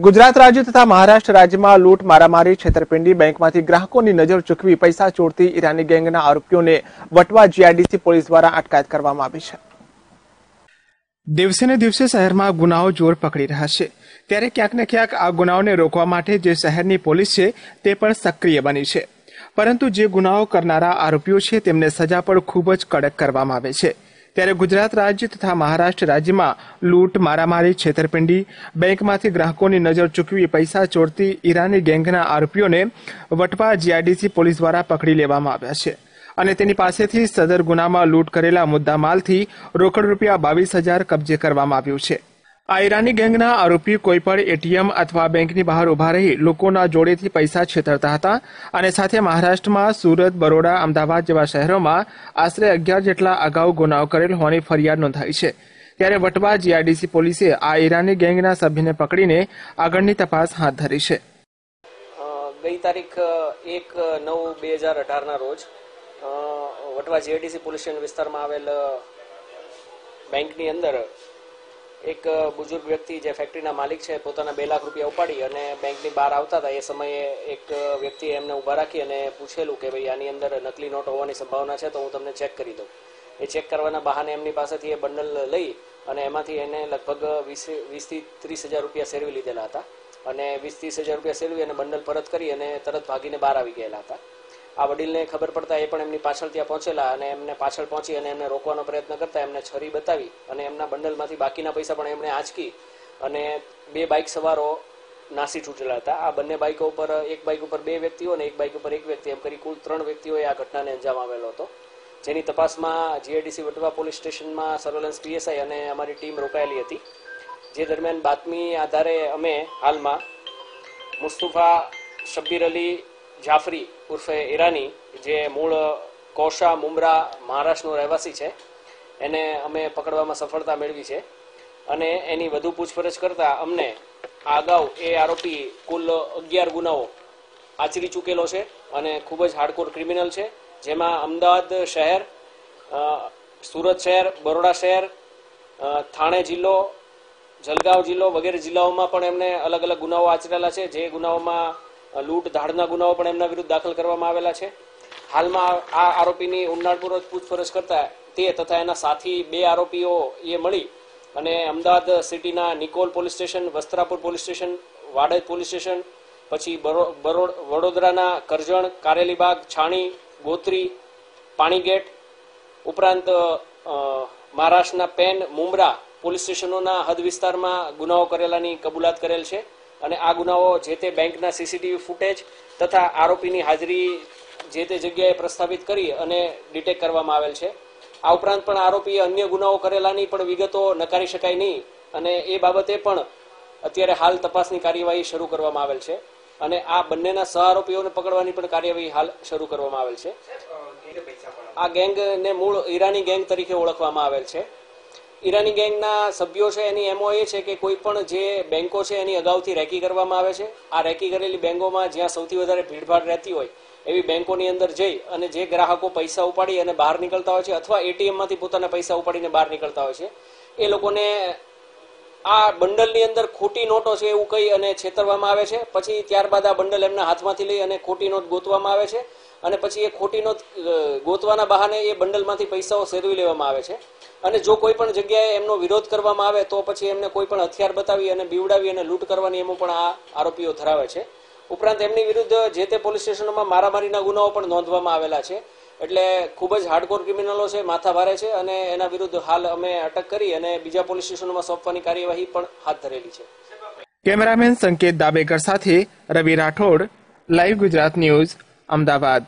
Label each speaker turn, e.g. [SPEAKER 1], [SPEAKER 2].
[SPEAKER 1] ગુજરાત રાજ્ય તથા મહારાષ્ટ્ર રાજ્યમાં લૂંટ, મારામારી, છેતરપિંડી, બેંકમાંથી ગ્રાહકોની નજર ચૂકવી, પૈસા ચોરતી ઈરાની ગેંગના આરોપીઓને વટવા જીઆઈડીસી પોલીસ દ્વારા અટકાયત કરવામાં આવી છે. દિવસે ને દિવસે શહેરમાં ગુનાઓ જોર પકડી રહ્યા છે. ત્યારે ક્યાંક ને ક્યાંક આ ગુનાઓને રોકવા માટે જે શહેરની પોલીસ છે તે પણ સક્રિય બની છે. પરંતુ જે ગુનાઓ કરનારા આરોપીઓ છે તેમને સજા પણ ખૂબ જ કડક કરવામાં આવે છે. ત્યારે ગુજરાત રાજ્ય તથા મહારાષ્ટ્ર રાજ્યમાં લૂંટ, મારામારી, છેતરપિંડી, બેંકમાંથી ગ્રાહકોની નજર ચૂકવી, પૈસા ચોરતી ઈરાની ગેંગના આરોપીઓને વટવા જીઆઈડીસી પોલીસ દ્વારા પકડી લેવામાં આવ્યા છે. અને તેની પાસેથી સદર ગુનામાં લૂંટ કરેલા મુદ્દામાલથી રોકડ રૂપિયા બાવીસ હજાર કબજે કરવામાં આવ્યું છે. આ ઈરાની ગેંગના આરોપી કોઈ પણ એટીએમ અથવા બેંકની બહાર ઊભા રહી લોકોના જોડેથી પૈસા છેતરતા હતા અને સાથે મહારાષ્ટ્રમાં સુરત, બરોડા, અમદાવાદ જેવા શહેરોમાં આશરે અગિયાર જેટલા અગાઉ ગુનાઓ કરેલ હોવાની ફરિયાદ નોંધાઈ છે. ત્યારે વટવા જીઆઈડીસી પોલીસે આ ઈરાની ગેંગના સભ્યને પકડીને આગળની તપાસ હાથ ધરી છે.
[SPEAKER 2] ગઈ તારીખ એક નવ, બે હજાર અઢારના રોજ વટવા જીઆઈડીસી પોલીસ સ્ટેશન વિસ્તારમાં આવેલ બેંકની અંદર એક બુજુર્ગ વ્યક્તિ જે ફેક્ટરીના માલિક છે, પોતાના બે લાખ રૂપિયા ઉપાડી અને બેંકની બહાર આવતા હતા. એ સમયે એક વ્યક્તિએ એમને ઊભા રાખી અને પૂછેલું કે ભાઈ આની અંદર નકલી નોટ હોવાની સંભાવના છે, તો હું તમને ચેક કરી દઉં. એ ચેક કરવાના બહાને એમની પાસેથી એ બંડલ લઈ અને એમાંથી એને લગભગ વીસ, વીસથી ત્રીસ હજાર રૂપિયા સેરવી લીધેલા હતા. અને વીસ ત્રીસ હજાર રૂપિયા સેરવી અને બંડલ પરત કરી અને તરત ભાગીને બહાર આવી ગયેલા હતા. આ વડીલને ખબર પડતા એ પણ એમની પાછળ ત્યાં પહોંચેલા અને એમને પાછળ પહોંચી અને એમને રોકવાનો પ્રયત્ન કરતા એમને છરી બતાવી અને એમના બંડલમાંથી બાકીના પૈસા પણ એમણે આંચકી અને બે બાઇક સવારો નાસી છૂટેલા હતા. આ બંને બાઇકો ઉપર, એક બાઇક ઉપર બે વ્યક્તિઓ અને એક બાઇક ઉપર એક વ્યક્તિ. એમ કરી કુલ ત્રણ વ્યક્તિઓએ આ ઘટનાને અંજામ આવેલો હતો. જેની તપાસમાં જીઆઈડીસી વટવા પોલીસ સ્ટેશનમાં સર્વેલન્સ પીએસઆઈ અને અમારી ટીમ રોકાયેલી હતી. જે દરમિયાન બાતમી આધારે અમે હાલમાં મુસ્તુફા શબ્બીર અલી જાફરી ઉર્ફે ઈરાની, જે મૂળ કોશા મુમરા મહારાષ્ટ્રનો રહેવાસી છે, એને અમે પકડવામાં સફળતા મેળવી છે. અને એની વધુ પૂછપરછ કરતા અમને આ અગાઉ એ આરોપી કુલ અગિયાર ગુનાઓ આચરી ચૂકેલો છે અને ખૂબ જ હાર્ડકોર ક્રિમિનલ છે, જેમાં અમદાવાદ શહેર સુરત શહેર, બરોડા શહેર થાણે જિલ્લો, જલગાંવ જિલ્લો વગેરે જિલ્લાઓમાં પણ એમને અલગ અલગ ગુનાઓ આચરેલા છે. જે ગુનાઓમાં લૂંટ ધાડના ગુનાઓ પણ એમના વિરુદ્ધ દાખલ કરવામાં આવેલા છે. હાલમાં આ આરોપીની ઊંડાણપૂર્વક પૂછપરછ કરતા તે તથા એના સાથી બે આરોપીઓ એ મળી અને અમદાવાદ સિટીના Nikol police station, Vastrapur police station, Vadaj police station, પછી વડોદરાના કરજણ કારેલીબાગ છાણી, ગોત્રી પાણીગેટ ઉપરાંત મહારાષ્ટ્રના પેન મુમરા પોલીસ સ્ટેશનોના હદ વિસ્તારમાં ગુનાઓ કરેલાની કબૂલાત કરેલ છે. અને આ ગુનાઓ જે તે બેંકના સીસીટીવી ફૂટેજ તથા આરોપીની હાજરી જે તે જગ્યાએ પ્રસ્થાપિત કરી અને ડિટેક કરવામાં આવેલ છે. આ ઉપરાંત પણ આરોપીએ અન્ય ગુનાઓ કરેલાની પણ વિગતો નકારી શકાય નહીં અને એ બાબતે પણ અત્યારે હાલ તપાસની કાર્યવાહી શરૂ કરવામાં આવેલ છે અને આ બંનેના સહ આરોપીઓને પકડવાની પણ કાર્યવાહી હાલ શરૂ કરવામાં આવેલ છે. આ ગેંગને મૂળ ઈરાની ગેંગ તરીકે ઓળખવામાં આવેલ છે. ઈરાની ગેંગના સભ્યો છે એની એમઓ એ છે કે કોઈ પણ જે બેંકો છે એની અગાઉથી રેકી કરવામાં આવે છે. આ રેકી કરેલી બેંકોમાં જ્યાં સૌથી વધારે ભીડભાડ રહેતી હોય એવી બેંકોની અંદર જઈ અને જે ગ્રાહકો પૈસા ઉપાડી અને બહાર નીકળતા હોય છે અથવા એટીએમમાંથી પોતાના પૈસા ઉપાડીને બહાર નીકળતા હોય છે, એ લોકોને આ બંડલની અંદર ખોટી નોટો છે એવું કહી અને છેતરવામાં આવે છે. પછી ત્યારબાદ આ બંડલ એમના હાથમાંથી લઈ અને ખોટી નોટ ગોતવામાં આવે છે. અને પછી એ ખોટીનો ગોતવાના બહાને એ બંડલમાંથી પૈસાઓ સેરવી લેવામાં આવે છે. અને જો કોઈ પણ જગ્યાએ એમનો વિરોધ કરવામાં આવે, તો પછી એમને કોઈ પણ હથિયાર બતાવી અને બીવડાવી અને લૂંટ કરવાની એમો પણ આ આરોપીઓ ધરાવે છે. ઉપરાંત એમની વિરુદ્ધ જે તે પોલીસ સ્ટેશનોમાં મારામારીના ગુનાઓ પણ નોંધવામાં આવેલા છે. એટલે ખૂબ જ હાર્ડકોર ક્રિમિનલો છે, માથા ભારે છે અને એના વિરુદ્ધ હાલ અમે અટક કરી અને બીજા પોલીસ સ્ટેશનોમાં સોંપવાની કાર્યવાહી પણ હાથ ધરેલી છે.
[SPEAKER 1] કેમેરામેન સંકેત દાબેકર સાથે રવિ રાઠોડ, લાઈવ ગુજરાત ન્યૂઝ, અમદાવાદ.